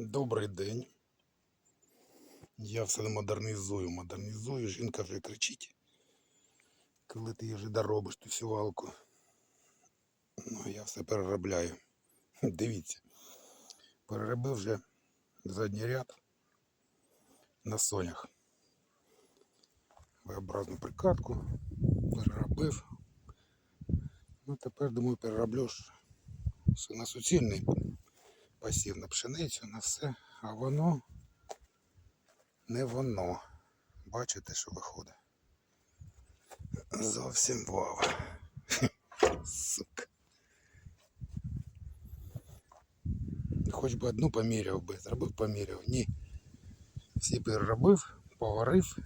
Добрий день. Я все модернізую, модернізую. Жінка вже кричить, коли ти вже доробиш ту сівалку. Ну, я все переробляю. Дивіться, переробив вже задній ряд на сонях. V-образну прикатку переробив. Ну, тепер, думаю, перероблю на суцільний посів на пшеницю, на все, а воно не воно. Бачите, що виходить? Зовсім вау. Сука. Хоч би одну поміряв би, зробив поміряв. Ні. Всі переробив, поварив,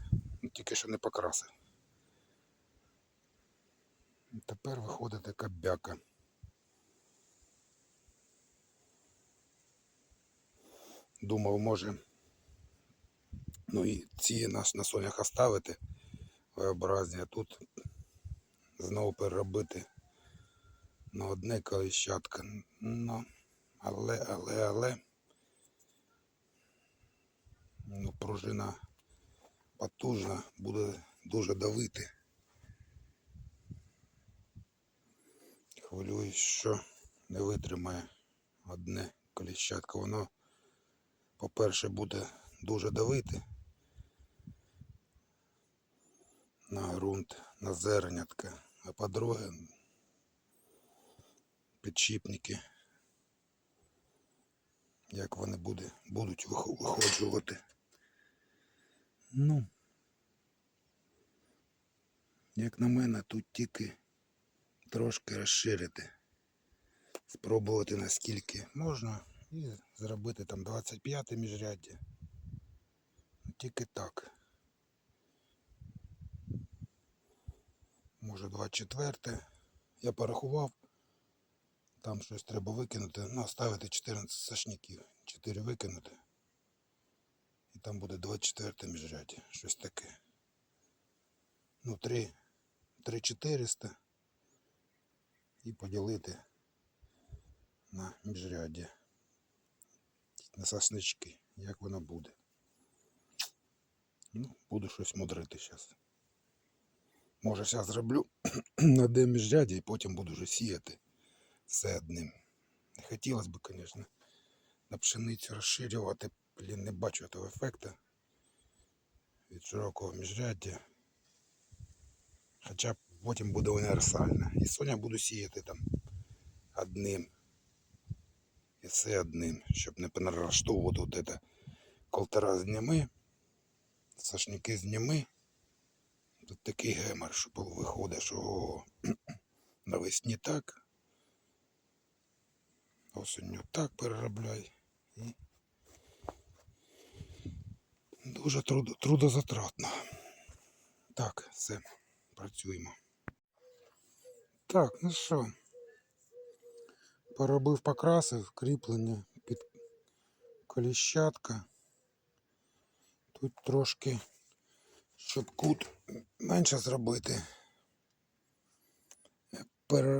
тільки що не покрасив. Тепер виходить така бяка. Думав, може, ну і ці наш на сонях оставити V-образні, а тут знову переробити на одне коліщатка. Ну, але, але, але. Ну, пружина потужна, буде дуже давити. Хвилююсь, що не витримає одне коліщатка. Воно по-перше, буде дуже давити на ґрунт, на зернятка, а по-друге, підшипники, як вони буде, будуть виходжувати. Ну, як на мене, тут тільки трошки розширити, спробувати наскільки можна. І зробити там 25 міжряддя. Тільки так. Може 24. Я порахував. Там щось треба викинути. Ну, оставити 14 сашників. 4 викинути. І там буде 24 міжряддя. Щось таке. Ну, 3, 3 400. І поділити на міжряддя на соснички, як воно буде. Ну, буду щось мудрити зараз. Може, зараз зроблю на одне міжряді і потім буду вже сіяти все одним. Не хотілося б, звісно, на пшеницю розширювати, блін, не бачу того ефекту від широкого міжряддя. Хоча потім буде універсальна. І соня буду сіяти там одним. І все одним, щоб не понаростовувати от это колтера зніми, сашники зніми. Тут такий гемор, що виходить, що навесні так, осінню так переробляй. І дуже трудо, трудозатратно. Так, все, працюємо. Так, ну що? Поробив, покрасив, кріплення під коліщатка. Тут трошки, щоб кут менше зробити,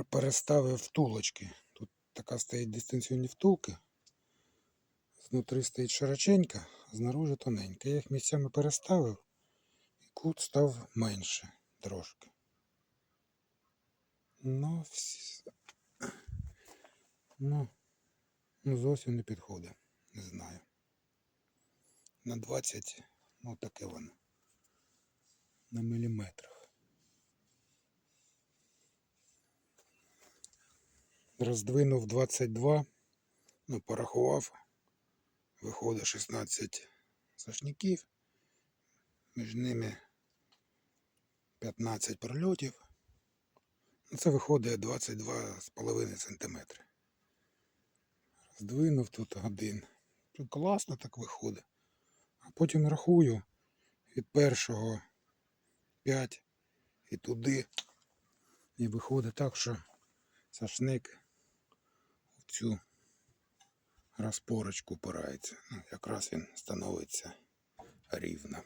переставив втулочки. Тут така стоїть дистанційні втулки. Знутри стоїть широченька, а знаружи тоненька. Я їх місцями переставив і кут став менше трошки. Ну, всі... Ну, ну зовсім не підходить. Не знаю. На 20, ну таке воно. На міліметрах. Роздвинув 22, ну, порахував. Виходить 16 сошників. Між ними 15 прольотів. Ну, Це виходить 22,5 см. Здвинув тут один. Класно так виходить. А потім рахую від першого 5 і туди. І виходить так, що сашник в цю розпорочку опирається. Ну, якраз він становиться рівно.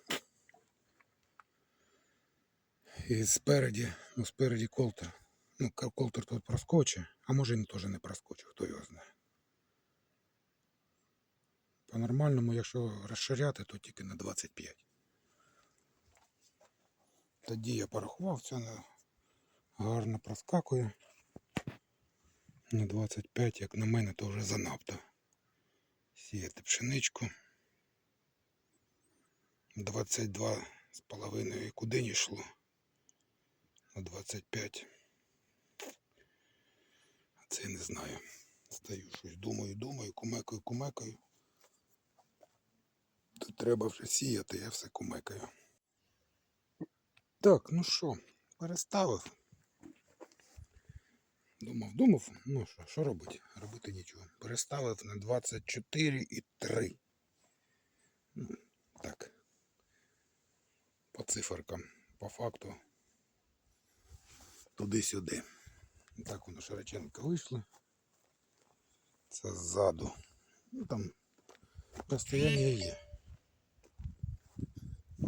І спереді, ну спереді колтер. Ну, колтер тут проскочить, а може він теж не проскочить, хто його знає. По-нормальному, якщо розширяти, то тільки на 25. Тоді я порахував, це гарно проскакує. На 25, як на мене, то вже занадто. Сіяти пшеничку. 22 з половиною куди не йшло. На 25. А це не знаю. Стою щось, думаю, думаю, кумекаю, кумекаю. Тут треба вже сіяти, я все кумекаю. Так, ну що, переставив. Думав, думав, ну що, що робити? Робити нічого. Переставив на 24,3. Ну, так. По циферкам, по факту. Туди-сюди. Так воно широченко вийшло. Це ззаду. Ну там розстояння є.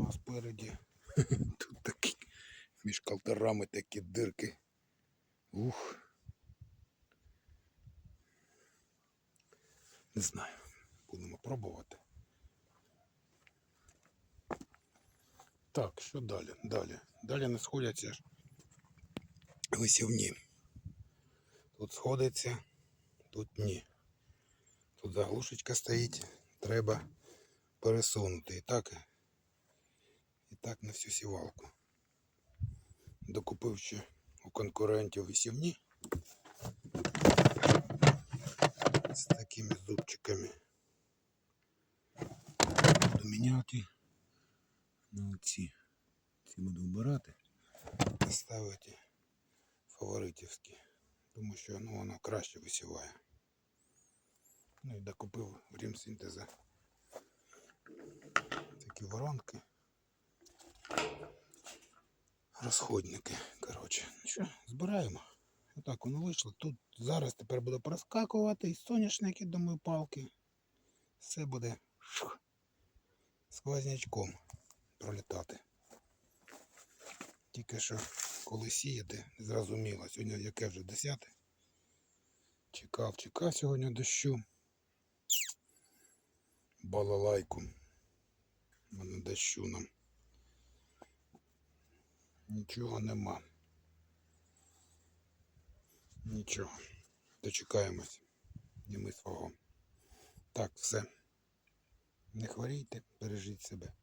А спереді тут такі між калтерами такі дирки. Ух. Не знаю. Будемо пробувати. Так, що далі? Далі. Далі не сходяться ж висівні. Тут сходиться, тут ні. Тут заглушечка стоїть, треба пересунути. І так, так на всю сівалку. Докупив ще у конкурентів висівні з такими зубчиками. Буду міняти на оці. Ці буду вбирати та ставити фаворитівські. Тому що ну, воно краще висіває. Ну і докупив в Рімсинтеза такі воронки. Розходники. Коротше. Ну що, збираємо. Отак воно вийшло. Тут зараз тепер буде проскакувати і соняшники, думаю, палки. Все буде сквознячком пролітати. Тільки що коли сіяти, зрозуміло, сьогодні яке вже 10. Чекав, чекав сьогодні дощу. Балалайку. А не дощу нам. Нічого нема. Нічого. Дочекаємось. І ми свого. Так, все. Не хворійте, бережіть себе.